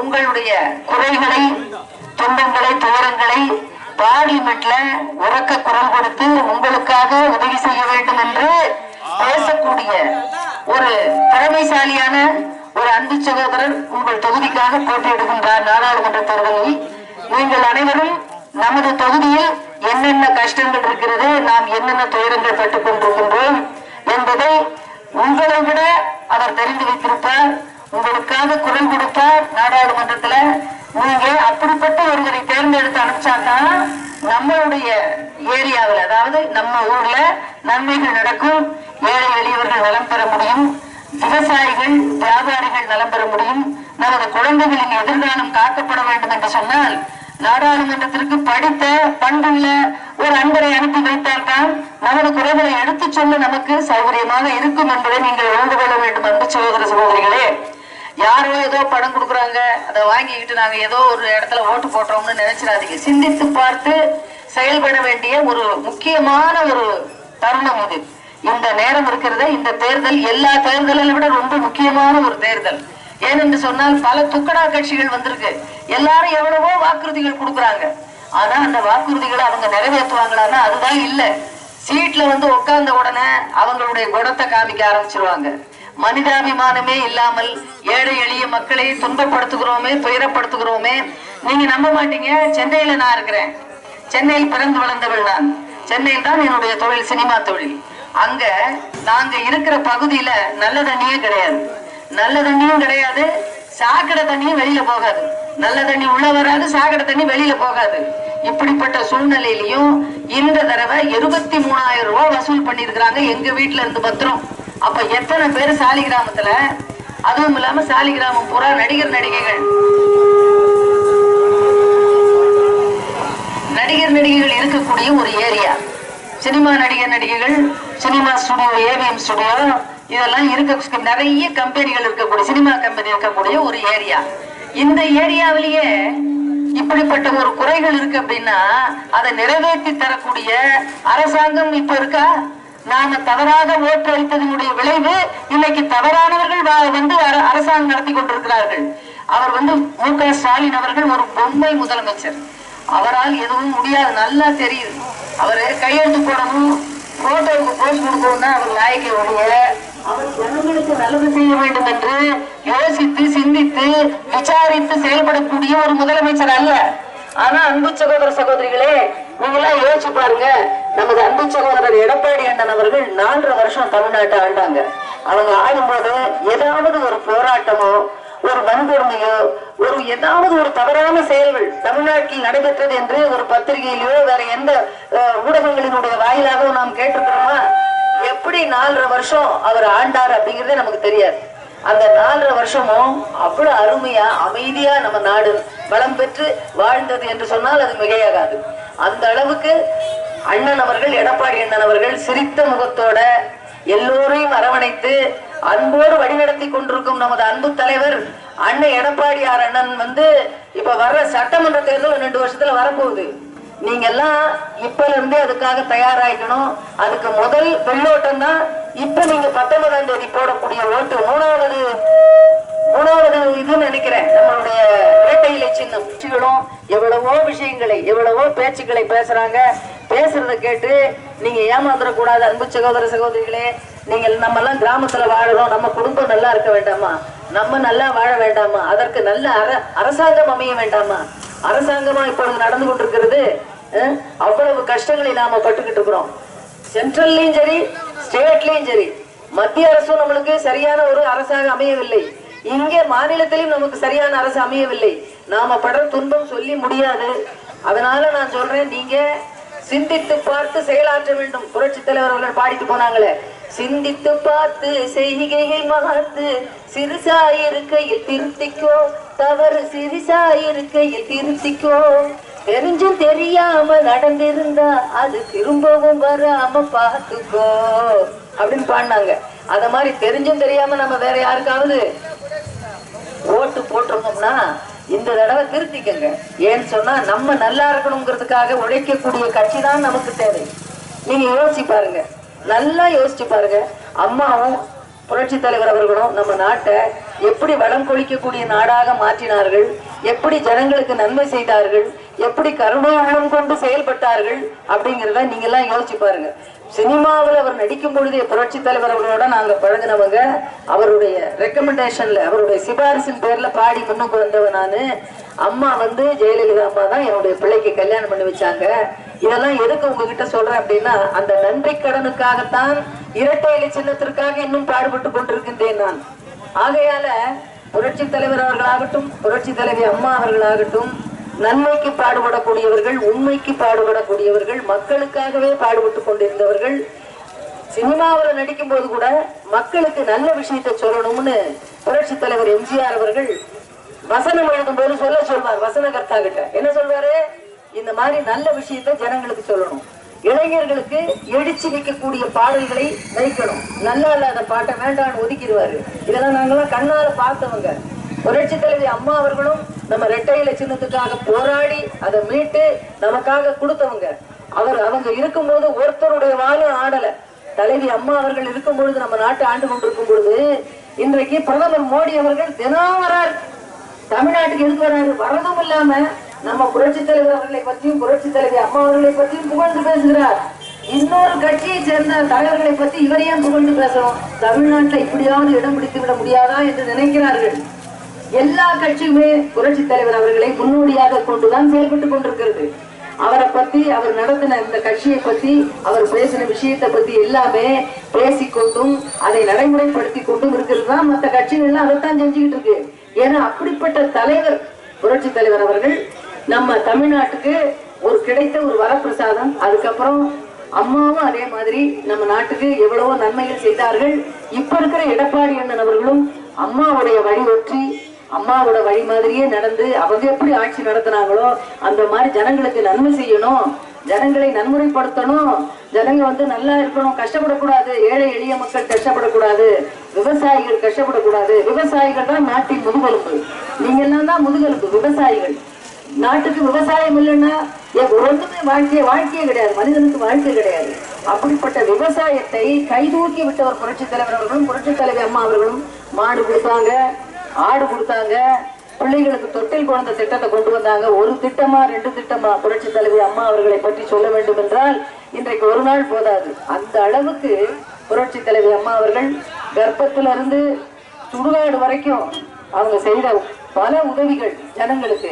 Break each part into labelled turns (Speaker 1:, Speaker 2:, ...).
Speaker 1: உங்களுடைய குறைகளை துன்பங்களை துயரங்களை பார்லிமெண்ட்ல உறக்க குரல் கொடுத்து உங்களுக்காக உதவி செய்ய வேண்டும் என்று பேசக்கூடிய ஒரு திறமைசாலியான ஒரு அன்பு சகோதரர் உங்கள் தொகுதிக்காக போட்டியிடுகின்றார் நாடாளுமன்ற தேர்தலில். நீங்கள் அனைவரும் நமது தொகுதியில் என்னென்ன கஷ்டங்கள் இருக்கிறது நாம் என்னென்ன துயரங்கள் பட்டுக் கொண்டிருக்கின்றோம் என்பதை உங்களை விட அவர் தெரிந்து வைத்திருப்பார். உங்களுக்காக குரல் கொடுத்தார் நாடாளுமன்றத்துல. நீங்க அப்படிப்பட்ட ஒருவரை தேர்ந்தெடுத்து அனுப்பிச்சாதான் நம்மளுடைய ஏரியாவில் அதாவது நம்ம ஊர்ல நன்மைகள் நடக்கும் ஏழை எளியவர்கள் நலம் பெற முடியும் விவசாயிகள் வியாபாரிகள் நலம் பெற முடியும் நமது குழந்தைகளின் எதிர்காலம் காக்கப்பட வேண்டும் என்று சொன்னால் நாடாளுமன்றத்திற்கு படித்த பண்புள்ள ஒரு அன்பரை அனுப்பி வைத்தால்தான் நமது குறைகளை எடுத்துச் சொல்ல நமக்கு சௌகரியமாக இருக்கும் என்பதை நீங்கள் உணர்ந்து கொள்ள வேண்டும் அன்பு சகோதர சகோதரிகளே. யாரோ ஏதோ பணம் கொடுக்குறாங்க. அதை வாங்கிக்கிட்டு நாங்க ஏதோ ஒரு இடத்துல ஓட்டு போட்டோம்னு நினைச்சிடாதீங்க. சிந்தித்து பார்த்து செயல்பட வேண்டிய ஒரு முக்கியமான ஒரு தருணம் இது. இந்த நேரம் இருக்கிறத இந்த தேர்தல் எல்லா தேர்தலை விட ரொம்ப முக்கியமான ஒரு தேர்தல். ஏனென்று சொன்னால் பல துக்கடா கட்சிகள் வந்திருக்கு. எல்லாரும் எவ்வளவோ வாக்குறுதிகள் கொடுக்குறாங்க. ஆனா அந்த வாக்குறுதிகளை அவங்க நிறைவேற்றுவாங்களான்னா அதுதான் இல்லை. சீட்ல வந்து உட்கார்ந்த உடனே அவங்களுடைய குணத்தை காமிக்க ஆரம்பிச்சிருவாங்க. மனிதாபிமானமே இல்லாமல் ஏழை எளிய மக்களை துன்பப்படுத்துகிறோமே துயரப்படுத்துகிறோமே. நீங்க நம்ப மாட்டீங்க. சென்னையில நான் இருக்கிறேன். சென்னையில் பிறந்து வளர்ந்தவள் நான். சென்னையில் தான் என்னுடைய தொழில் சினிமா தொழில். அங்க நாங்க இருக்கிற பகுதியில நல்ல தண்ணியே கிடையாது. நல்ல தண்ணியும் கிடையாது. சாக்கடை தண்ணியும் வெளியில போகாது. நல்ல தண்ணி உள்ள வராது சாக்கடை தண்ணி வெளியில போகாது. இப்படிப்பட்ட சூழ்நிலையிலையும் இந்த தடவை இருபத்தி மூணாயிரம் ரூபாய் வசூல் பண்ணிருக்கிறாங்க எங்க வீட்டுல இருந்து பத்திரம். அப்ப எத்தனை பேர் சாலி கிராமத்துல? அதுவும் இல்லாம சாலி கிராமம் பூரா நடிகர் நடிகைகள். நடிகர் நடிகைகள் இருக்கக்கூடிய ஒரு ஏரியா. சினிமா நடிகர் நடிகைகள் சினிமா ஸ்டுடியோ ஏவிஎம் ஸ்டுடியோ இதெல்லாம் இருக்க நிறைய கம்பெனிகள் இருக்கக்கூடிய சினிமா கம்பெனி இருக்கக்கூடிய ஒரு ஏரியா. இந்த ஏரியாவிலேயே இப்படிப்பட்ட ஒரு குறைகள் இருக்கு அப்படின்னா அதை நிறைவேற்றி தரக்கூடிய அரசாங்கம் இப்ப இருக்கா? நாம தவறாக ஓட்டு அளித்ததனுடைய விளைவு இன்னைக்கு தவறானவர்கள் வந்து அரசாங்கம் நடத்தி கொண்டிருக்கிறார்கள். அவர் வந்து மு க. ஸ்டாலின் அவர்கள் ஒரு பொம்மை முதலமைச்சர். அவரால் எதுவும் முடியாது நல்லா தெரியுது. அவரு கையெழுத்து போடணும் போட்டோவுக்கு போஸ்ட் கொடுக்கணும் தான் அவர் லாய்க்கு ஒழிய அவர் ஜனங்களுக்கு நல்லது செய்ய வேண்டும் என்று யோசித்து சிந்தித்து விசாரித்து செயல்படக்கூடிய ஒரு முதலமைச்சர் அல்ல. ஆனா அன்பு சகோதர சகோதரிகளே நீங்க எல்லாம் யோசிச்சு பாருங்க. நமது அன்பு சகோதரர் எடப்பாடி அண்ணன் அவர்கள் நாலரை வருஷம் தமிழ்நாட்டை ஆண்டாங்க. அவங்க ஆடும்போது ஏதாவது ஒரு போராட்டமோ ஒரு வன்கொடுமையோ ஒரு ஏதாவது ஒரு தவறான செயல்கள் தமிழ்நாட்டில் நடைபெற்றது என்று ஒரு பத்திரிகையிலோ வேற எந்த ஊடகங்களினுடைய வாயிலாகவும் நாம் கேட்டிருக்கிறோமா? எப்படி நாலரை வருஷம் அவர் ஆண்டார் அப்படிங்கறதே நமக்கு தெரியாது. அந்த நாலரை வருஷமும் அவ்வளவு அருமையா அமைதியா நம்ம நாடு வளம் பெற்று வாழ்ந்தது என்று சொன்னால் அது மிகையாகாது. அந்த அளவுக்கு அண்ணன் அவர்கள் எடப்பாடி அண்ணன் அவர்கள் சிரித்த முகத்தோட எல்லோரையும் அரவணைத்து அன்போடு வழிநடத்தி கொண்டிருக்கும் நமது அன்பு தலைவர் அண்ணன் எடப்பாடியார் அண்ணன் வந்து இப்ப வர்ற சட்டமன்ற தேர்தல் ரெண்டு வருஷத்துல வரப்போகுது. நீங்க எல்லாம் இப்பல இருந்தே அதுக்காக தயாராயிக்கணும். அதுக்கு முதல் வெள்ளோட்டம் தான் இப்ப நீங்க பத்தொன்பதாம் தேதி போடக்கூடிய ஓட்டு. மூணாவது உணவு இதுன்னு நினைக்கிறேன். நம்மளுடைய இரட்டை சின்னம். கட்சிகளும் எவ்வளவோ விஷயங்களை எவ்வளவோ பேச்சுக்களை பேசுறாங்க. பேசுறத கேட்டு நீங்க ஏமாந்துடக்கூடாது அன்பு சகோதர சகோதரிகளே. நீங்கள் நம்ம எல்லாம் கிராமத்துல வாழறோம். நம்ம குடும்பம் நல்லா இருக்க வேண்டாமா? நம்ம நல்லா வாழ வேண்டாமா? அதற்கு நல்ல அர அரசாங்கம் அமைய வேண்டாமா? அரசாங்கமா இப்பொழுது நடந்து கொண்டிருக்கிறது. அவ்வளவு கஷ்டங்களை நாம பட்டுக்கிட்டு இருக்கிறோம். சென்ட்ரல்லையும் சரி ஸ்டேட்லயும் சரி மத்திய அரசும் நம்மளுக்கு சரியான ஒரு அரசாக அமையவில்லை. இங்கே மாநிலத்திலும் நமக்கு சரியான அரசு அமையவில்லை. நாம படுற துன்பம் சொல்லி முடியாது. அதனால நான் சொல்றேன் நீங்க சிந்தித்து பார்த்து செயலாற்ற வேண்டும். புரட்சி தலைவர் அவர்கள் பாடிட்டு போனாங்களே சிந்தித்து பார்த்து செய்கையை மாத்து. சிறுசாயிருக்கையில் திருத்திக்கோ தவறு சிறுசாயிருக்கையில் திருத்திக்கோ. தெரிஞ்சும் தெரியாம நடந்திருந்தா அது திரும்பவும் வராம பார்த்துக்கோ. அப்படின்னு பாடினாங்க. அத மாதிரி தெரிஞ்சும் தெரியாம நம்ம வேற யாருக்காவது ஓட்டு போட்டிருந்தோம்னா இந்த தடவை திருத்திக்கங்க. ஏன்னு சொன்னா நம்ம நல்லா இருக்கணுங்கிறதுக்காக உழைக்கக்கூடிய கட்சி தான் நமக்கு தேவை. நீங்க யோசிச்சு பாருங்க. நல்லா யோசிச்சு பாருங்க. அம்மாவும் புரட்சி தலைவர் அவர்களும் நம்ம நாட்டை எப்படி வளம் கொளிக்கக்கூடிய நாடாக மாற்றினார்கள் எப்படி ஜனங்களுக்கு நன்மை செய்தார்கள் எப்படி கருணை உள்ளம் கொண்டு செயல்பட்டார்கள் அப்படிங்கிறத நீங்க எல்லாம் யோசிச்சு பாருங்க. சினிமாவில் அவர் நடிக்கும் பொழுதே புரட்சி தலைவர் அவர்களோட நாங்க பழகினவங்க அவருடைய ரெக்கமெண்டேஷன்ல அவருடைய சிபாரிசின் பேர்ல பாடி முன்னுக்கு வந்தவன் நானு அம்மா வந்து ஜெயலலிதா அம்மா தான் என்னுடைய பிள்ளைக்கு கல்யாணம் பண்ணி வச்சாங்க. இதெல்லாம் எதுக்கு உங்ககிட்ட சொல்றேன் அப்படின்னா அந்த நன்றி கடனுக்காகத்தான் இரட்டை இலை சின்னத்திற்காக இன்னும் பாடுபட்டு கொண்டிருக்கின்றேன் நான். ஆகையால புரட்சி தலைவர் அவர்களாகட்டும் புரட்சி தலைவி அம்மா அவர்களாகட்டும் நன்மைக்கு பாடுபடக்கூடியவர்கள் உண்மைக்கு பாடுபடக்கூடியவர்கள் மக்களுக்காகவே பாடுபட்டு கொண்டிருந்தவர்கள் சினிமாவில் நடிக்கும் போது கூட மக்களுக்கு நல்ல விஷயத்தை சொல்லணும்னு புரட்சி தலைவர் எம்ஜிஆர் அவர்கள் வசனம் எழுதும் போது சொல்ல சொல்வார் வசனகர்த்தா கிட்ட. என்ன சொல்வாரு? இந்த மாதிரி நல்ல விஷயத்தை ஜனங்களுக்கு சொல்லணும். இளைஞர்களுக்கு எழுச்சி வைக்கக்கூடிய பாடல்களை வைக்கணும். நல்லா இல்லாத பாட்டை வேண்டாம்னு ஒதுக்கிடுவாரு. இதெல்லாம் நாங்களாம் கண்ணால பார்த்தவங்க. புரட்சி தலைவி அம்மா அவர்களும் நம்ம ரெட்டையில சின்னத்துக்காக போராடி அதை மீட்டு நமக்காக கொடுத்தவங்க. அவர் அவங்க இருக்கும்போது ஒருத்தருடைய வாழும் ஆடல. தலைவி அம்மா அவர்கள் இருக்கும் பொழுது நம்ம நாட்டை ஆண்டு கொண்டிருக்கும் பொழுது இன்றைக்கு பிரதமர் மோடி அவர்கள் தினம் வரார் தமிழ்நாட்டுக்கு எதுக்கு வராரு? வரதும் இல்லாம நம்ம புரட்சி தலைவர் அவர்களை பற்றியும் புரட்சி தலைவி அம்மா அவர்களை பற்றியும் புகழ்ந்து பேசுகிறார். இன்னொரு கட்சியை சேர்ந்த தலைவர்களை பத்தி இவரையும் புகழ்ந்து பேசுறோம் தமிழ்நாட்டில் இப்படியாவது இடம் பிடித்து விட முடியாதா என்று நினைக்கிறார்கள். எல்லா கட்சியுமே புரட்சி தலைவர் அவர்களை முன்னோடியாக கொண்டுதான் செயல்பட்டு கொண்டிருக்கிறது. அவரை பத்தி அவர் நடத்தின இந்த கட்சியை பத்தி அவர் பேசின விஷயத்தை பத்தி எல்லாமே பேசிக்கொண்டும் அதை நடைமுறைப்படுத்தி கொண்டும் இருக்கிறது தான் மற்ற கட்சிகள் எல்லாம் அதைத்தான் செஞ்சுக்கிட்டு இருக்கு. ஏன்னா அப்படிப்பட்ட தலைவர் புரட்சி தலைவர் அவர்கள் நம்ம தமிழ்நாட்டுக்கு ஒரு கிடைத்த ஒரு வரப்பிரசாதம். அதுக்கப்புறம் அம்மாவும் அதே மாதிரி நம்ம நாட்டுக்கு எவ்வளவோ நன்மைகள் செய்தார்கள். இப்ப இருக்கிற எடப்பாடி அண்ணன் அவர்களும் அம்மாவுடைய வழி ஒற்றி அம்மாவோட வழி மாதிரியே நடந்து அவங்க எப்படி ஆட்சி நடத்தினாங்களோ அந்த மாதிரி ஜனங்களுக்கு நன்மை செய்யணும். ஜனங்களை நன்முறைப்படுத்தணும். ஜனங்க வந்து நல்லா இருக்கணும். கஷ்டப்படக்கூடாது. ஏழை எளிய மக்கள் கஷ்டப்படக்கூடாது. விவசாயிகள் கஷ்டப்படக்கூடாது. விவசாயிகள் தான் நாட்டின் முதுகெலும்பு. நீங்க எல்லாம் தான் முதுகெலும்பு விவசாயிகள். நாட்டுக்கு விவசாயம் இல்லைன்னா என் ஒன்றுமே வாழ்க்கையே வாழ்க்கையே கிடையாது. மனிதனுக்கு வாழ்க்கை கிடையாது. அப்படிப்பட்ட விவசாயத்தை கைதூக்கி விட்டவர் புரட்சி தலைவர் அவர்களும் புரட்சி தலைவி அம்மா அவர்களும் மாடு கொடுத்தாங்க. ஆடு கொடுத்தாங்க. பிள்ளைகளுக்கு தொட்டில் குழந்தை திட்டத்தை கொண்டு வந்தாங்க. ஒரு திட்டமா ரெண்டு திட்டமா புரட்சி தலைவி அம்மா அவர்களை பற்றி சொல்ல வேண்டும் என்றால் இன்றைக்கு ஒரு நாள் போதாது. அந்த அளவுக்கு புரட்சி தலைவி அம்மா அவர்கள் கர்ப்பத்துல இருந்து சுடுகாடு வரைக்கும் அவங்க செய்த பல உதவிகள் ஜனங்களுக்கு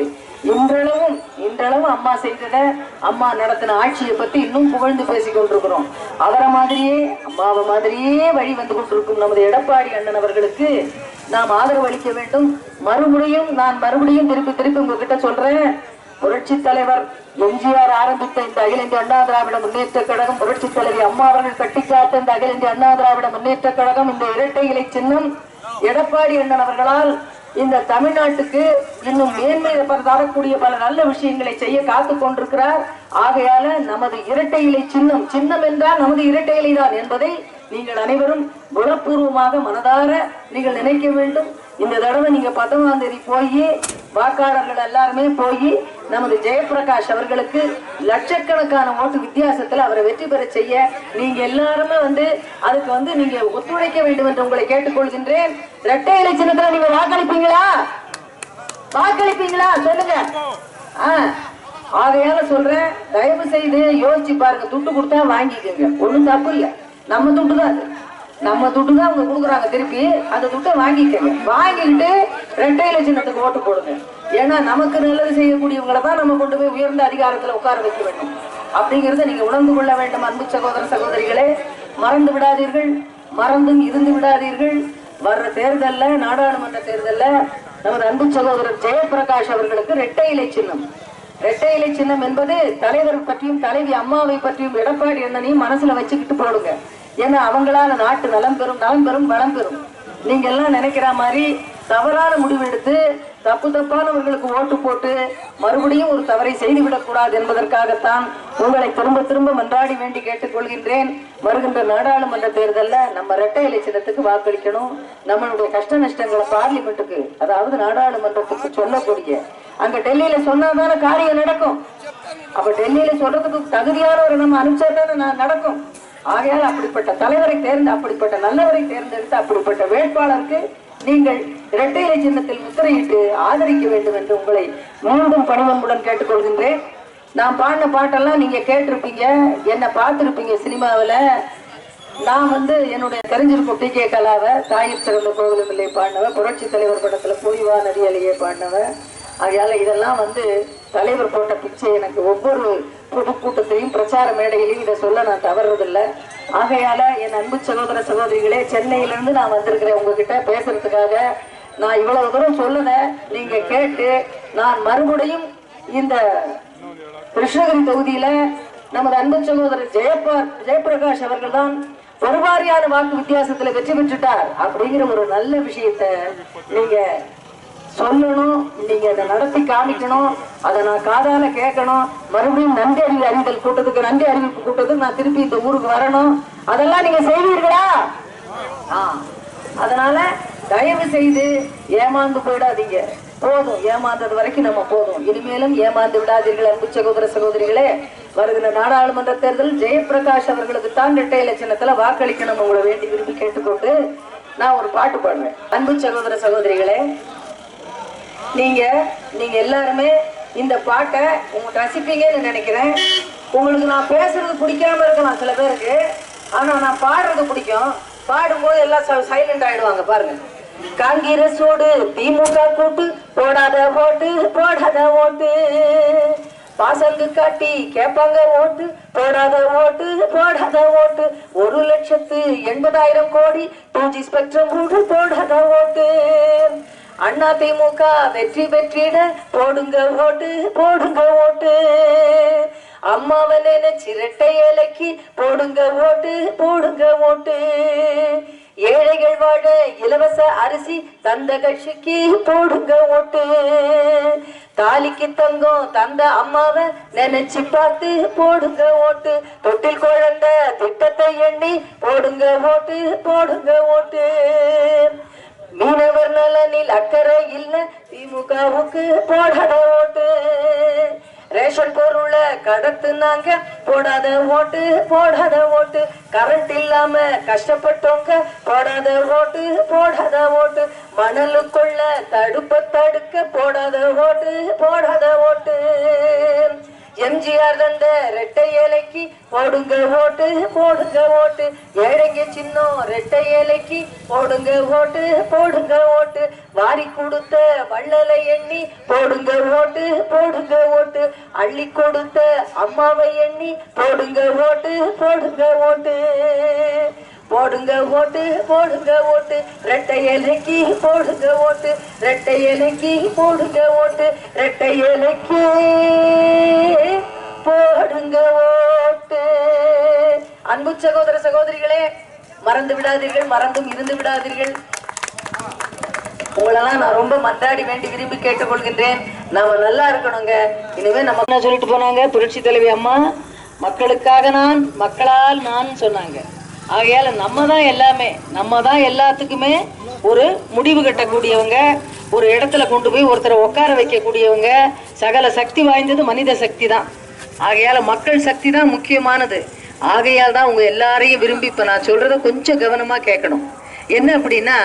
Speaker 1: இன்றளவும் இன்றளவும் அம்மா செய்தத அம்மா நடத்தின ஆட்சியை பத்தி இன்னும் புகழ்ந்து பேசிக்கொண்டிருக்கிறோம் அவரை மாதிரியே அம்மாவை மாதிரியே வழி வந்து கொண்டிருக்கும் நமது எடப்பாடி அண்ணன் அவர்களுக்கு நாம் ஆதரவு அளிக்க வேண்டும். மறுபடியும் நான் மறுபடியும் திருப்பி திருப்பி உங்ககிட்ட சொல்றேன். புரட்சி தலைவர் எம்ஜிஆர் ஆரம்பித்த இந்த அகில இந்திய அண்ணா திராவிட முன்னேற்ற கழகம் புரட்சி தலைவி அம்மா அவர்கள் கட்டிக்காத்த இந்த அகில இந்திய அண்ணா திராவிட முன்னேற்ற கழகம் இந்த இரட்டை இலை சின்னம் எடப்பாடி அண்ணன் அவர்களால் இந்த தமிழ்நாட்டுக்கு இன்னும் மேன்மை தரக்கூடிய பல நல்ல விஷயங்களை செய்ய காத்து கொண்டிருக்கிறார். ஆகையால நமது இரட்டை இலை சின்னம் சின்னம் என்றால் நமது இரட்டை இலை தான் என்பதை நீங்கள் அனைவரும் குணப்பூர்வமாக மனதார நீங்கள் நினைக்க வேண்டும். இந்த தடவை நீங்க பத்தொன்பதாம் தேதி போய் வாக்காளர்கள் எல்லாருமே போய் நமது ஜெயபிரகாஷ் அவர்களுக்கு லட்சக்கணக்கான ஓட்டு வித்தியாசத்துல அவரை வெற்றி பெற செய்ய நீங்க எல்லாருமே வந்து அதுக்கு வந்து நீங்க ஒத்துழைக்க வேண்டும் என்று உங்களை கேட்டுக்கொள்கின்றேன். இரட்டை இலை சின்னத்துல நீங்க வாக்களிப்பீங்களா? வாக்களிப்பீங்களா? சொல்லுங்க. ஆகையால சொல்றேன் தயவு செய்து யோசிச்சு பாருங்க துட்டு கொடுத்தா வாங்கிக்கோங்க. ஒண்ணும் தப்பு இல்லை. நம்ம துட்டு தான் அது. நம்ம துட்டு தான் அவங்க கொடுக்குறாங்க. திருப்பி அந்த துட்டை வாங்கிக்கோங்க. வாங்கிக்கிட்டு ரெட்டை லட்சணத்துக்கு ஓட்டு போடுங்க. ஏன்னா நமக்கு நல்லது செய்யக்கூடியவங்களை தான் நம்ம கொண்டு போய் உயர்ந்த அதிகாரத்தில் உட்கார வைக்க வேண்டும். அப்படிங்கிறத நீங்க உணர்ந்து கொள்ள வேண்டும் அன்பு சகோதர சகோதரிகளே. மறந்து விடாதீர்கள். மறந்தும் இருந்து விடாதீர்கள். வர்ற தேர்தல்ல நாடாளுமன்ற தேர்தல்ல நமது அன்பு சகோதரர் ஜெயபிரகாஷ் அவர்களுக்கு இரட்டை இலை சின்னம். இரட்டை இலை சின்னம் என்பது தலைவர் பற்றியும் தலைவி அம்மாவை பற்றியும் எடப்பாடி அண்ணனையும் மனசுல வச்சுக்கிட்டு போடுங்க. ஏன்னா அவங்களால நாட்டு நலம் பெறும் நலம் பெறும் வளம் பெறும். நீங்க எல்லாம் நினைக்கிற மாதிரி தவறான முடிவெடுத்து தப்பு தப்பானவர்களுக்கு ஓட்டு போட்டு மறுபடியும் ஒரு தவறை செய்துவிடக் கூடாது என்பதற்காகத்தான் உங்களை திரும்ப திரும்ப மன்றாடி வேண்டி கேட்டுக்கொள்கின்றேன் வருகின்ற நாடாளுமன்ற தேர்தலில் நம்ம இரட்டை இலை சின்னத்துக்கு வாக்களிக்கணும். நம்மளுடைய கஷ்ட நஷ்டங்களை பார்லிமெண்ட்டுக்கு அதாவது நாடாளுமன்றத்துக்கு சொல்லக்கூடிய அங்க டெல்லியில சொன்னாதான காரியம் நடக்கும். அப்ப டெல்லியில சொல்றதுக்கு தகுதியானவரை நம்ம அனுப்பிச்சா தானே நான் நடக்கும். ஆகையால் அப்படிப்பட்ட தலைவரை தேர்ந்து அப்படிப்பட்ட நல்லவரை தேர்ந்தெடுத்து அப்படிப்பட்ட வேட்பாளருக்கு நீங்கள் இரட்டை இலை சின்னத்தில் முத்திரையிட்டு ஆதரிக்க வேண்டும் என்று உங்களை மீண்டும் பணிவன்புடன் கேட்டுக்கொள்கின்றேன். நான் பாடின பாட்டெல்லாம் நீங்க கேட்டிருப்பீங்க என்னை பார்த்துருப்பீங்க சினிமாவில். நான் வந்து என்னுடைய தெரிஞ்சிருக்கும் டி கே கலாவை தாயிற் சிறந்த கோவிலும் பாடினவன் புரட்சி தலைவர் படத்தில் புரிவா நதியலையே பாடினவன் ஆகையால் இதெல்லாம் வந்து தலைவர் போட்ட பிச்சை எனக்கு ஒவ்வொரு பொதுக்கூட்டத்திலையும் பிரச்சார மேடையிலையும் இதை சொல்ல நான் தவறுறதில்லை ஆகையால என் அன்பு சகோதர சகோதரிகளே சென்னையிலிருந்து நான் வந்திருக்கிறேன் உங்ககிட்ட பேசுறதுக்காக. நான் இவ்வளவு தூரம் சொல்லுன நீங்க கேட்டு நான் மறுபடியும் இந்த கிருஷ்ணகிரி தொகுதியில நமது அன்பு சகோதரர் ஜெயப்பா ஜெயபிரகாஷ் அவர்கள் தான் பெருவாரியான வாக்கு வித்தியாசத்துல வெற்றி பெற்றுட்டார். அப்படிங்கிற ஒரு நல்ல விஷயத்த நீங்க சொல்லணும் நீங்க அதை நடத்தி காமிக்கணும் அதை நான் காதால கேட்கணும். மறுபடியும் நன்றி அறிவு அறிதல் கூட்டத்துக்கு நன்றி அறிவிப்பு கூட்டத்துக்கு நான் திருப்பி இந்த ஊருக்கு வரணும். அதெல்லாம் நீங்க செய்வீர்களா? ஆ. அதனால தயவு செய்து ஏமாந்து போயிடாதீங்க. போதும் ஏமாந்தது வரைக்கும் நம்ம போதும். இனிமேலும் ஏமாந்து விடாதீர்கள் அன்பு சகோதர சகோதரிகளே. வருகிற நாடாளுமன்ற தேர்தல் ஜெயபிரகாஷ் அவர்களுக்கு தான் இரட்டை இலட்சணத்துல வாக்களிக்கணும் உங்களை வேண்டி விரும்பி கேட்டுக்கொண்டு நான் ஒரு பாட்டு பாடுவேன். அன்பு சகோதர சகோதரிகளே நீங்க நீங்க எல்லாருமே இந்த பாட்டை உங்க ரசிப்பீங்கன்னு நினைக்கிறேன். உங்களுக்கு நான் பேசுறது பிடிக்காம இருக்கலாம் சில பேருக்கு. ஆனா நான் பாடுறது பிடிக்கும். பாடும்போது எல்லாம் சைலண்ட் ஆயிடுவாங்க பாருங்க. காங்கிரஸோடு திமுக கூட்டு போடாத ஓட்டு போடாத ஓட்டு. பாசங்கு காட்டி கேட்பாங்க ஓட்டு போடாத ஓட்டு போடாத ஓட்டு. ஒரு லட்சத்து எண்பதாயிரம் கோடி டூ ஜி ஸ்பெக்ட்ரம் கூட்டு போடாத ஓட்டு. அண்ணா திமுக வெற்றி பெற்றிட போடுங்க ஓட்டு போடுங்க ஓட்டு. அம்மாவை சிரட்டை இரட்டை இலைக்கு போடுங்க ஓட்டு போடுங்க ஓட்டு. ஏழைகள் வாழ இலவச அரிசி தந்த கட்சிக்கு போடுங்க ஓட்டு. தாலிக்கு தங்கம் தந்த அம்மாவை நினைச்சு பார்த்து போடுங்க ஓட்டு. தொட்டில் குழந்தை திட்டத்தை எண்ணி போடுங்க ஓட்டு போடுங்க ஓட்டு. மீனவர் நலனில் அக்கறை இல்ல. திமுகவுக்கு போடாத ஓட்டு. ரேஷன் பொருளை கடத்துனாங்க போடாத ஓட்டு போடாத ஓட்டு. கரண்ட் இல்லாம கஷ்டப்பட்டோங்க போடாத ஓட்டு போடாத ஓட்டு. மணலுக்குள்ள தடுப்ப தடுக்க போடாத ஓட்டு போடாத ஓட்டு. எம்ஜிஆர் தந்த ரெட்டை இலைக்கு போடுங்க ஓட்டு போடுங்க ஓட்டு. ஏழைங்க சின்னம் ரெட்டை இலைக்கு போடுங்க ஓட்டு போடுங்க ஓட்டு. வாரி கொடுத்த வள்ளலை எண்ணி போடுங்க ஓட்டு போடுங்க ஓட்டு. அள்ளி கொடுத்த அம்மாவை எண்ணி போடுங்க ஓட்டு போடுங்க ஓட்டு. போடுங்க ஓட்டு போடுங்க ஓட்டு. ரெட்டை இலைக்கு போடுங்க ஓட்டு. ரெட்டை இலைக்கு போடுங்க ஓட்டு. ரெட்டை இலைக்கு சகோதர சகோதரிகளே மறந்து விடாதீர்கள் மறந்தும் இருந்து விடாதீர்கள். உங்களெல்லாம் நான் ரொம்ப மன்றாடி வேண்டி விரும்பி கேட்டுக்கொள்கின்றேன். நாம நல்லா இருக்கணுங்க. இனிமே நம்ம என்ன சொல்லிட்டு போனாங்க? புரட்சி தலைவி அம்மா மக்களுக்காக நான் மக்களால் நான் சொன்னாங்க. ஆகையால நம்ம தான் எல்லாமே நம்ம தான் எல்லாத்துக்குமே ஒரு முடிவு கட்டக்கூடியவங்க ஒரு இடத்துல கொண்டு போய் ஒருத்தரை உட்கார வைக்கக்கூடியவங்க சகல சக்தி வாய்ந்தது மனித சக்தி தான். ஆகையால மக்கள் சக்தி தான் முக்கியமானது. ஆகையால் தான் உங்க எல்லாரையும் விரும்பி இப்ப நான் சொல்றத கொஞ்சம் கவனமா கேட்கணும். என்ன அப்படின்னா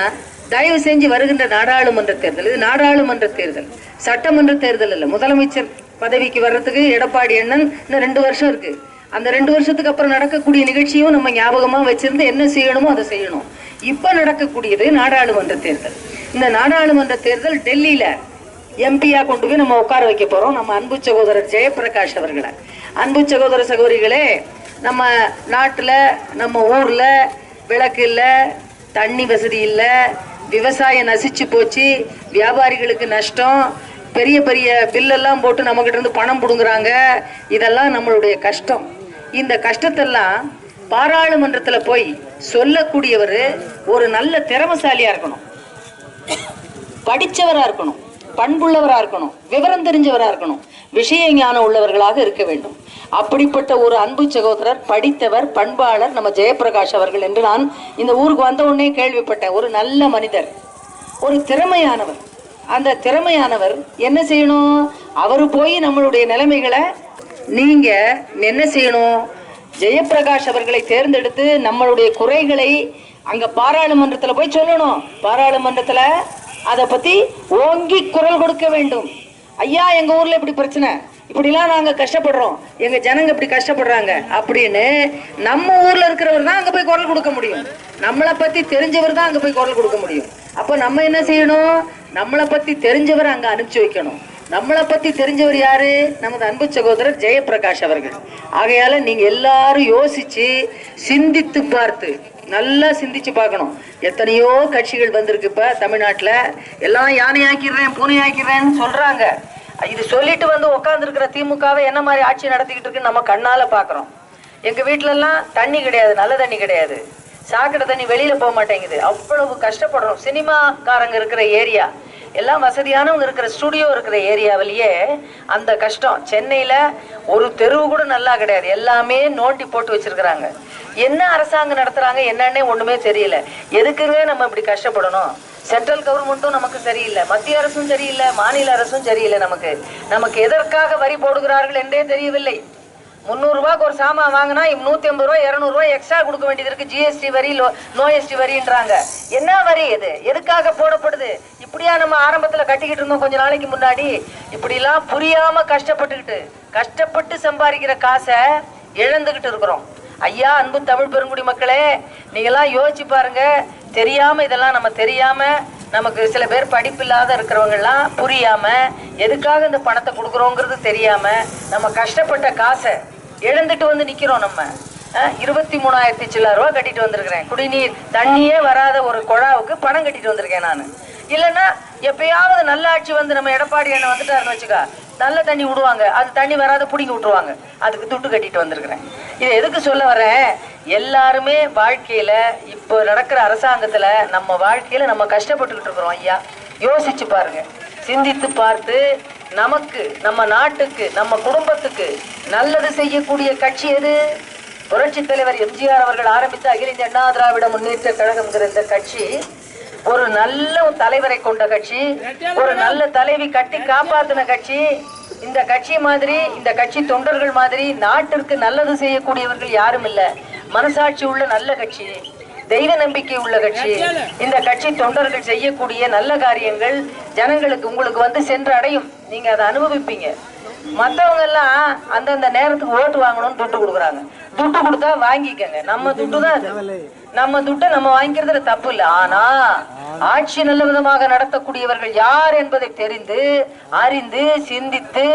Speaker 1: தயவு செஞ்சு வருகின்ற நாடாளுமன்ற தேர்தல் இது நாடாளுமன்ற தேர்தல். சட்டமன்ற தேர்தல் இல்லை முதலமைச்சர் பதவிக்கு வர்றதுக்கு எடப்பாடி அண்ணன் இன்னும் ரெண்டு வருஷம் இருக்கு. அந்த ரெண்டு வருஷத்துக்கு அப்புறம் நடக்கக்கூடிய நிகழ்ச்சியும் நம்ம ஞாபகமா வச்சிருந்து என்ன செய்யணுமோ அதை செய்யணும். இப்ப நடக்கக்கூடியது நாடாளுமன்ற தேர்தல். இந்த நாடாளுமன்ற தேர்தல் டெல்லியில எம்பியா கொண்டு போய் நம்ம உட்கார வைக்க போறோம். நம்ம அன்பு சகோதரர் ஜெயபிரகாஷ் அவர்களை. அன்பு சகோதர சகோதரிகளே நம்ம நாட்டில் நம்ம ஊரில் விளக்கு இல்லை தண்ணி வசதி இல்லை விவசாயம் நசிச்சு போச்சு வியாபாரிகளுக்கு நஷ்டம் பெரிய பெரிய பில்லெல்லாம் போட்டு நம்மகிட்ட இருந்து பணம் பிடுங்குறாங்க. இதெல்லாம் நம்மளுடைய கஷ்டம். இந்த கஷ்டத்தெல்லாம் பாராளுமன்றத்தில் போய் சொல்லக்கூடியவர் ஒரு நல்ல திறமசாலியாக இருக்கணும். படித்தவராக இருக்கணும். பண்புள்ளவராக இருக்கணும். விவரம் தெரிஞ்சவராக இருக்கணும். விஷய ஞானம் உள்ளவர்களாக இருக்க வேண்டும். அப்படிப்பட்ட ஒரு அன்பு சகோதரர் படித்தவர் பண்பாளர் நம்ம ஜெயபிரகாஷ் அவர்கள் என்று நான் இந்த ஊருக்கு வந்த உடனே கேள்விப்பட்டேன். ஒரு நல்ல மனிதர் ஒரு திறமையானவர். அந்த திறமையானவர் என்ன செய்யணும்? அவர் போய் நம்மளுடைய நிலைமைகளை நீங்க என்ன செய்யணும்? ஜெயபிரகாஷ் அவர்களை தேர்ந்தெடுத்து நம்மளுடைய குறைகளை அங்க பாராளுமன்றத்துல போய் சொல்லணும். பாராளுமன்றத்துல அதை பத்தி ஓங்கி குரல் கொடுக்க வேண்டும். ஐயா எங்க ஊர்ல இப்படி பிரச்சனை. இப்படிலாம் நாங்க கஷ்டப்படுறோம். எங்க ஜனங்க இப்படி கஷ்டப்படுறாங்க. அப்படின்னு நம்ம ஊர்ல இருக்கிறவர் தான் அங்க போய் குரல் கொடுக்க முடியும். நம்மளை பத்தி தெரிஞ்சவர் தான் அங்க போய் குரல் கொடுக்க முடியும். அப்ப நம்ம என்ன செய்யணும்? நம்மளை பத்தி தெரிஞ்சவர் அங்க அனுப்பிச்சு வைக்கணும். நம்மளை பத்தி தெரிஞ்சவர் யாரு? நமது அன்பு சகோதரர் ஜெயபிரகாஷ் அவர்கள். ஆகையால நீங்க எல்லாரும் யோசிச்சு சிந்தித்து பார்த்து நல்லா சிந்திச்சு பார்க்கணும். எத்தனையோ கட்சிகள் வந்திருக்கு இப்ப தமிழ்நாட்டில். எல்லாம் யானை ஆக்கிடுறேன் பூனை ஆக்கிடுறேன்னு சொல்றாங்க. இது சொல்லிட்டு வந்து உட்காந்துருக்கிற திமுகவை என்ன மாதிரி ஆட்சி நடத்திக்கிட்டு இருக்குன்னு நம்ம கண்ணால பாக்குறோம். எங்க வீட்டிலலாம் தண்ணி கிடையாது நல்ல தண்ணி கிடையாது. சாக்கடை தண்ணி வெளியில போக மாட்டேங்குது. அவ்வளவு கஷ்டப்படுறோம். சினிமாக்காரங்க இருக்கிற ஏரியா. எல்லாம் வசதியானவங்க இருக்கிற ஸ்டுடியோ இருக்கிற ஏரியாவிலேயே அந்த கஷ்டம். சென்னையில் ஒரு தெருவு கூட நல்லா கிடையாது. எல்லாமே நோண்டி போட்டு வச்சிருக்கிறாங்க. என்ன அரசாங்கம் நடத்துகிறாங்க என்னன்னே ஒன்றுமே தெரியல. எதுக்குங்க நம்ம இப்படி கஷ்டப்படணும்? சென்ட்ரல் கவர்மெண்ட்டும் நமக்கு சரியில்லை. மத்திய அரசும் சரியில்லை. மாநில அரசும் சரியில்லை நமக்கு. நமக்கு எதற்காக வரி போடுகிறார்கள் என்றே தெரியவில்லை. முந்நூறு ரூபாய்க்கு ஒரு சாமான் வாங்கினா நூத்தி ஐம்பது ரூபாய் இருநூறு ரூபாய் எக்ஸ்ட்ரா கொடுக்க வேண்டியது இருக்கு. ஜிஎஸ்டி வரி நோ எஸ்டி வரின்றாங்க. என்ன வரி இது? எதுக்காக போடப்படுது? இப்படியா நம்ம ஆரம்பத்துல கட்டிக்கிட்டு இருந்தோம் கொஞ்ச நாளைக்கு முன்னாடி. இப்படிலாம் புரியாம கஷ்டப்பட்டுக்கிட்டு கஷ்டப்பட்டு சம்பாதிக்கிற காசை இழந்துகிட்டு இருக்கிறோம். ஐயா அன்பு தமிழ் பெருங்குடி மக்களே நீங்கெல்லாம் யோசிச்சு பாருங்க. தெரியாம இதெல்லாம் நம்ம தெரியாம நமக்கு சில பேர் படிப்பில்லாத இருக்கிறவங்க புரியாமல் புரியாம எதுக்காக இந்த பணத்தை கொடுக்குறோங்கிறது தெரியாம நம்ம கஷ்டப்பட்ட காசை இழந்துட்டு வந்து நிக்கிறோம் நம்ம. இருபத்தி மூணாயிரத்தி சில்லாயிரம் ரூபா கட்டிட்டு வந்திருக்கிறேன். குடிநீர் தண்ணியே வராத ஒரு குழாவுக்கு பணம் கட்டிட்டு வந்திருக்கேன் நான். இல்லைன்னா எப்பயாவது நல்ல ஆட்சி வந்து நம்ம எடப்பாடி என்ன வந்துட்டாருன்னு வச்சுக்கா நல்ல தண்ணி விடுவாங்க. அது தண்ணி வராத பிடிங்கி விட்டுருவாங்க. அதுக்கு துட்டு கட்டிட்டு வந்திருக்கிறேன். இது எதுக்கு சொல்ல வரேன் எல்லாருமே வாழ்க்கையில இப்போ நடக்கிற அரசாங்கத்துல நம்ம வாழ்க்கையில நம்ம கஷ்டப்பட்டுக்கிட்டு இருக்கிறோம் ஐயா. யோசிச்சு பாருங்க. சிந்தித்து பார்த்து நமக்கு நம்ம நாட்டுக்கு நம்ம குடும்பத்துக்கு நல்லது செய்யக்கூடிய கட்சி எது? புரட்சி தலைவர் எம்ஜிஆர் அவர்கள் ஆரம்பித்த அகில இந்திய அண்ணா திராவிட முன்னேற்ற கழகம்ங்கிற இந்த கட்சி ஒரு நல்ல தலைவரை கொண்ட கட்சி ஒரு நல்ல தலைவி கட்டி காப்பாத்தின கட்சி. இந்த கட்சி மாதிரி இந்த கட்சி தொண்டர்கள் மாதிரி நாட்டிற்கு நல்லது செய்யக்கூடியவர்கள் யாரும் இல்ல. மனசாட்சி உள்ள நல்ல கட்சி தெய்வ நம்பிக்கை உள்ள கட்சி இந்த கட்சி தொண்டர்கள் செய்யக்கூடிய நல்ல காரியங்கள் ஜனங்களுக்கு உங்களுக்கு வந்து சென்று அடையும் நீங்க அதை அனுபவிப்பீங்க. மத்தவங்க எல்லாம் அந்தந்த நேரத்துக்கு ஓட்டு வாங்கணும்னு துட்டு கொடுக்குறாங்க. துட்டு கொடுத்தா வாங்கிக்கங்க. நம்ம துட்டு தான் அது. நம்ம துட்டை நம்ம வாங்கிக்கிறதுல தப்பு இல்லை. ஆனா ஆட்சி நல்ல விதமாக நடத்தக்கூடியவர்கள் யார் என்பதை தெரிந்து அறிந்து சிந்தித்து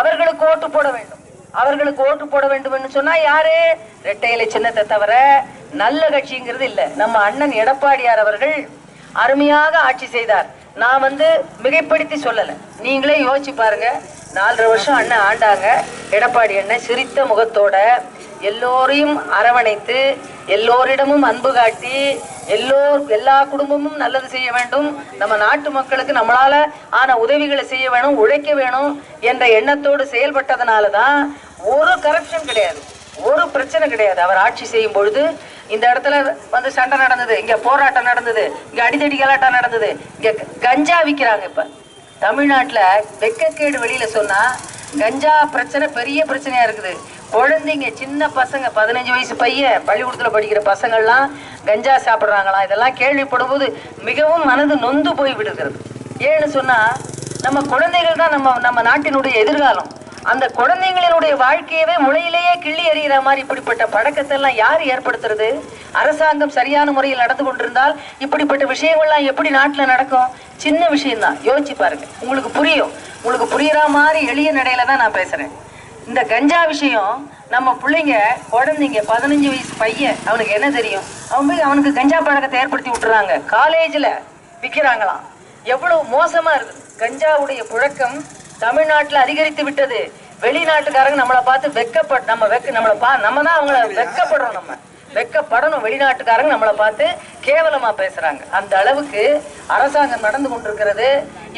Speaker 1: அவர்களுக்கு ஓட்டு போட வேண்டும். அவர்களுக்கு ஓட்டு போட வேண்டும் என்று சொன்னா யாரு? இரட்டை சின்னத்தை தவிர நல்ல கட்சிங்கிறது இல்ல. நம்ம அண்ணன் எடப்பாடியார் அவர்கள் அருமையாக ஆட்சி செய்தார். நான் வந்து மிகைப்படுத்தி சொல்லல. நீங்களே யோசிச்சு பாருங்க. நாலரை வருஷம் அண்ணன் ஆண்டாங்க. எடப்பாடி அண்ணன் சிரித்த முகத்தோட எல்லோரையும் அரவணைத்து எல்லோரிடமும் அன்பு காட்டி எல்லோர் எல்லா குடும்பமும் நல்லது செய்ய வேண்டும். நம்ம நாட்டு மக்களுக்கு நம்மளால ஆன உதவிகளை செய்ய வேணும் உழைக்க வேணும் என்ற எண்ணத்தோடு செயல்பட்டதனால தான் ஒரு கரப்ஷன் கிடையாது. ஒரு பிரச்சனை கிடையாது. அவர் ஆட்சி செய்யும் பொழுது இந்த இடத்துல வந்து சண்டை நடந்தது இங்க போராட்டம் நடந்தது இங்க அடிதடி கலாட்டம் நடந்தது இங்க கஞ்சா விற்கிறாங்க இப்ப. தமிழ்நாட்டுல வெக்கக்கேடு வெளியில சொன்னா கஞ்சா பிரச்சனை பெரிய பிரச்சனையா இருக்குது. குழந்தைங்க சின்ன பசங்க பதினஞ்சு வயசு பையன் பள்ளிக்கூடத்தில் படிக்கிற பசங்கள்லாம் கஞ்சா சாப்பிட்றாங்களாம். இதெல்லாம் கேள்விப்படும் போது மிகவும் மனது நொந்து போய் விடுகிறது. ஏன்னு சொன்னால் நம்ம குழந்தைகள் தான் நம்ம நம்ம நாட்டினுடைய எதிர்காலம். அந்த குழந்தைங்களினுடைய வாழ்க்கையவே முளையிலேயே கிள்ளி எறிகிற மாதிரி இப்படிப்பட்ட பழக்கத்தை எல்லாம் யார் ஏற்படுத்துறது? அரசாங்கம் சரியான முறையில் நடந்து கொண்டிருந்தால் இப்படிப்பட்ட விஷயங்கள்லாம் எப்படி நாட்டில் நடக்கும்? சின்ன விஷயம்தான். யோசிச்சு பாருங்க. உங்களுக்கு புரியும். உங்களுக்கு புரியுற மாதிரி எளிய நடையில தான் நான் பேசுறேன். இந்த கஞ்சா விஷயம் நம்ம பிள்ளைங்க குழந்தைங்க பதினஞ்சு வயசு பையன் அவனுக்கு என்ன தெரியும்? அவன் போய் அவனுக்கு கஞ்சா பழக்கத்தை ஏற்படுத்தி விட்டுறாங்க. காலேஜில் விற்கிறாங்களாம் எவ்வளவு மோசமா இருக்குது கஞ்சாவுடைய புழக்கம் தமிழ்நாட்டில் அதிகரித்து விட்டது. வெளிநாட்டுக்காரங்க நம்மளை பார்த்து வெக்கப்பட் நம்ம வெக்க நம்மளை பா நம்ம தான் அவங்கள வெக்கப்படுறோம் நம்ம. வெக்கப்படணும். வெளிநாட்டுக்காரங்க நம்மளை பார்த்து கேவலமாக பேசுகிறாங்க அந்த அளவுக்கு அரசாங்கம் நடந்து கொண்டிருக்கிறது.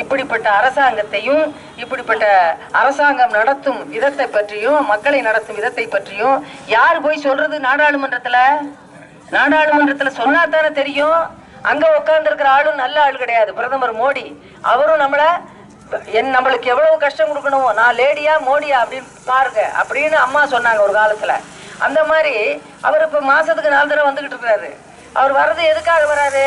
Speaker 1: இப்படிப்பட்ட அரசாங்கத்தையும் இப்படிப்பட்ட அரசாங்கம் நடத்தும் விதத்தை பற்றியும் மக்களை நடத்தும் விதத்தை பற்றியும் யார் போய் சொல்றது நாடாளுமன்றத்தில்? நாடாளுமன்றத்தில் சொன்னா தானே தெரியும். அங்கே உட்காந்துருக்கிற ஆளும் நல்ல ஆள் கிடையாது. பிரதமர் மோடி. அவரும் நம்மளை என் நம்மளுக்கு எவ்வளவு கஷ்டம் கொடுக்கணும் நான் லேடியா மோடியா அப்படின்னு பாருங்க அப்படின்னு அம்மா சொன்னாங்க ஒரு காலத்தில். அந்த மாதிரி அவர் இப்ப மாசத்துக்கு நாலு தடவை வந்துகிட்டு இருக்காரு அவர் வர்றது எதுக்காக வராரு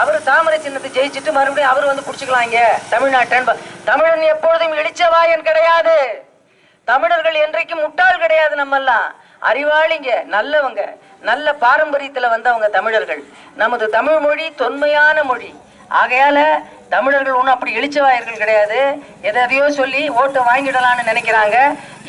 Speaker 1: அவர் தாமரை சின்னத்தை ஜெயிச்சுட்டு மறுபடியும் அவர் வந்து பிடிச்சிக்கலாம் தமிழ்நாட்டன் தமிழன் எப்பொழுதும் இடிச்சவாயன் கிடையாது. தமிழர்கள் என்றைக்கும் முட்டாள் கிடையாது நம்மெல்லாம். அறிவாளிங்க நல்லவங்க நல்ல பாரம்பரியத்துல வந்தவங்க தமிழர்கள். நமது தமிழ் மொழி தொன்மையான மொழி. ஆகையால தமிழர்கள் ஒன்றும் அப்படி எழுச்சவாயர்கள் கிடையாது. எதையோ சொல்லி ஓட்டை வாங்கிடலான்னு நினைக்கிறாங்க.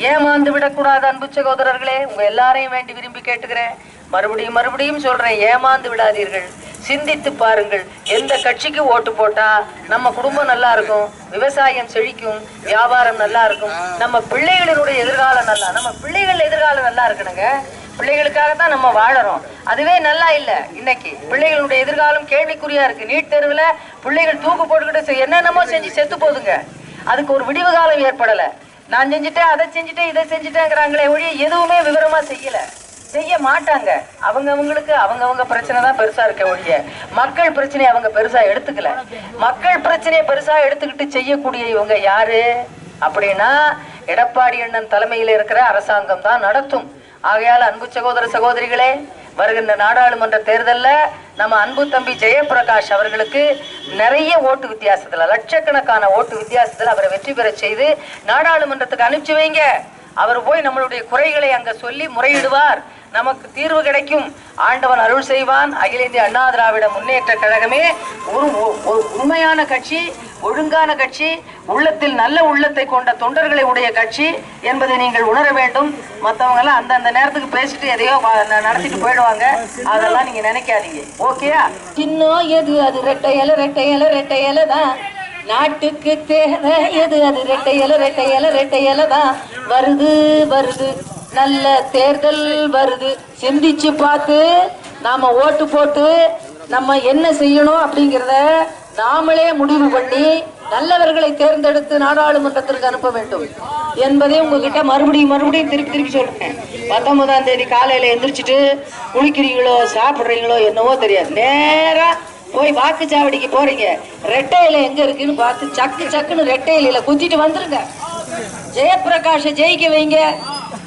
Speaker 1: ஏமாந்து விடக்கூடாது அன்பு சகோதரர்களே. உங்க எல்லாரையும் வேண்டி விரும்பி கேட்டுக்கிறேன். மறுபடியும் மறுபடியும் சொல்றேன் ஏமாந்து விடாதீர்கள். சிந்தித்து பாருங்கள். எந்த கட்சிக்கு ஓட்டு போட்டா நம்ம குடும்பம் நல்லா இருக்கும் விவசாயம் செழிக்கும் வியாபாரம் நல்லா இருக்கும். நம்ம பிள்ளைகளினுடைய எதிர்காலம் நல்லா நம்ம பிள்ளைகள் எதிர்காலம் நல்லா இருக்கணுங்க. பிள்ளைகளுக்காக தான் நம்ம வாழறோம். அதுவே நல்லா இல்ல இன்னைக்கு. பிள்ளைகளுடைய எதிர்காலம் கேள்விக்குறியா இருக்கு. நீட் தேர்வுல பிள்ளைகள் தூக்கு போட்டுக்கிட்டு என்னென்னமோ செஞ்சு செத்து போதுங்க. அதுக்கு ஒரு விடிவு காலம் ஏற்படலை. நான் செஞ்சுட்டேன் அதை செஞ்சுட்டேன் இதை செஞ்சுட்டேங்கிறாங்களே ஒழிய எதுவுமே விவரமா செய்யல. செய்ய மாட்டாங்க. அவங்கவுங்களுக்கு அவங்கவுங்க பிரச்சனை தான் பெருசா இருக்க ஒழிய. மக்கள் பிரச்சனையை அவங்க பெருசா எடுத்துக்கல. மக்கள் பிரச்சனையை பெருசா எடுத்துக்கிட்டு செய்யக்கூடிய இவங்க யாரு? அப்படின்னா எடப்பாடி அண்ணன் தலைமையில் இருக்கிற அரசாங்கம் தான் நடத்தும். ஆகையால் அன்பு சகோதர சகோதரிகளே வருகின்ற நாடாளுமன்ற தேர்தல்ல நம்ம அன்பு தம்பி ஜெயபிரகாஷ் அவர்களுக்கு நிறைய ஓட்டு வித்தியாசத்துல லட்சக்கணக்கான ஓட்டு வித்தியாசத்துல அவரை வெற்றி பெற செய்து நாடாளுமன்றத்துக்கு அனுப்பிச்சு வைங்க. அவர் போய் நம்மளுடைய குறைகளை அங்க சொல்லி முறையிடுவார். நமக்கு தீர்வு கிடைக்கும். ஆண்டவன் அருள் செய்வான். அகில இந்திய அண்ணா திராவிட முன்னேற்ற கழகமே ஒரு ஒரு உண்மையான கட்சி ஒழுங்கான கட்சி உள்ளத்தில் நல்ல உள்ளத்தை கொண்ட தொண்டர்களை உடைய கட்சி என்பதை நீங்கள் உணர வேண்டும். மற்றவங்க எல்லாம் அந்தந்த நேரத்துக்கு பேசிட்டு எதையோ நடத்திட்டு போயிடுவாங்க. அதெல்லாம் நீங்க நினைக்காதீங்க. ஓகேயா?
Speaker 2: சின்ன எது? அது ரெட்டை இலை ரெட்டை இலை ரெட்டை இலை தான் நாட்டுக்கு தேவை எது? அது ரெட்டை இலை ரெட்டை இலை ரெட்டை தான். வருது வருது. நல்ல தேர்தல் வருது. சிந்திச்சு பார்த்து நாம ஓட்டு போட்டு நம்ம என்ன செய்யணும் அப்படிங்கிறத நாமளே முடிவு பண்ணி நல்லவர்களை தேர்ந்தெடுத்து நாடாளுமன்றத்திற்கு அனுப்ப வேண்டும். என்பதை உங்ககிட்ட மறுபடியும் மறுபடியும் திருப்பி திருப்பி சொல்றேன். பத்தொன்பதாம் தேதி காலையில எந்திரிச்சிட்டு குளிக்கிறீங்களோ சாப்பிடுறீங்களோ என்னவோ தெரியாது. நேரம் போய் வாக்குச்சாவடிக்கு போறீங்க. ரெட்டை இலை எங்க இருக்குன்னு பார்த்து சக்கு சக்குன்னு ரெட்டை இலையில குத்திட்டு வந்துருங்க. ஜெயப்பிரகாஷை ஜெயிக்க வைங்க.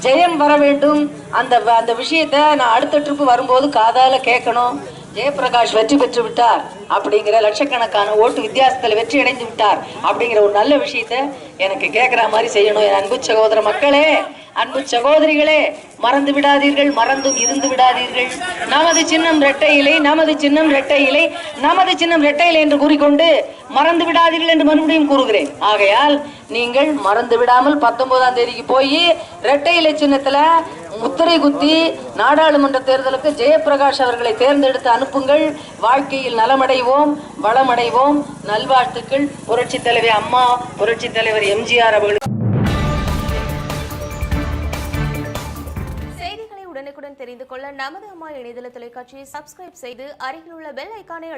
Speaker 2: ஜெயம் வர வேண்டும். அந்த அந்த விஷயத்த நான் அடுத்த ட்ரிப்பு வரும்போது காதால கேட்கணும். ஜெயபிரகாஷ் வெற்றி பெற்று விட்டார் அப்படிங்கிற லட்சக்கணக்கான ஓட்டு வித்தியாசத்தில் வெற்றி அடைந்து விட்டார் அப்படிங்கிற ஒரு நல்ல விஷயத்த எனக்கு கேட்குற மாதிரி செய்யணும். என் அன்பு சகோதர மக்களே அன்பு சகோதரிகளே மறந்து விடாதீர்கள் மறந்தும் இருந்து விடாதீர்கள். நமது சின்னம் இரட்டை இலை நமது சின்னம் இரட்டை இலை நமது சின்னம் ரெட்டை இலை என்று கூறிக்கொண்டு மறந்து விடாதீர்கள் என்று மறுபடியும் கூறுகிறேன். ஆகையால் நீங்கள் மறந்து விடாமல் பத்தொன்பதாம் தேதிக்கு போய் இரட்டை இலை சின்னத்துல முத்திரை குத்தி நாடாளுமன்ற தேர்தலுக்கு ஜெயபிரகாஷ் அவர்களை தேர்ந்தெடுத்து அனுப்புங்கள். வாழ்க்கையில் நலமடைவோம் வளமடைவோம். நல்வாழ்த்துக்கள். புரட்சி தலைவி அம்மா புரட்சி தலைவர் எம்ஜிஆர் அவர்களுக்கு
Speaker 3: செய்திகளை உடனுக்குடன் தெரிந்து கொள்ள நமது அம்மா இணையதள தொலைக்காட்சியை சப்ஸ்கிரைப் செய்து அருகில் உள்ள பெல் ஐக்கானை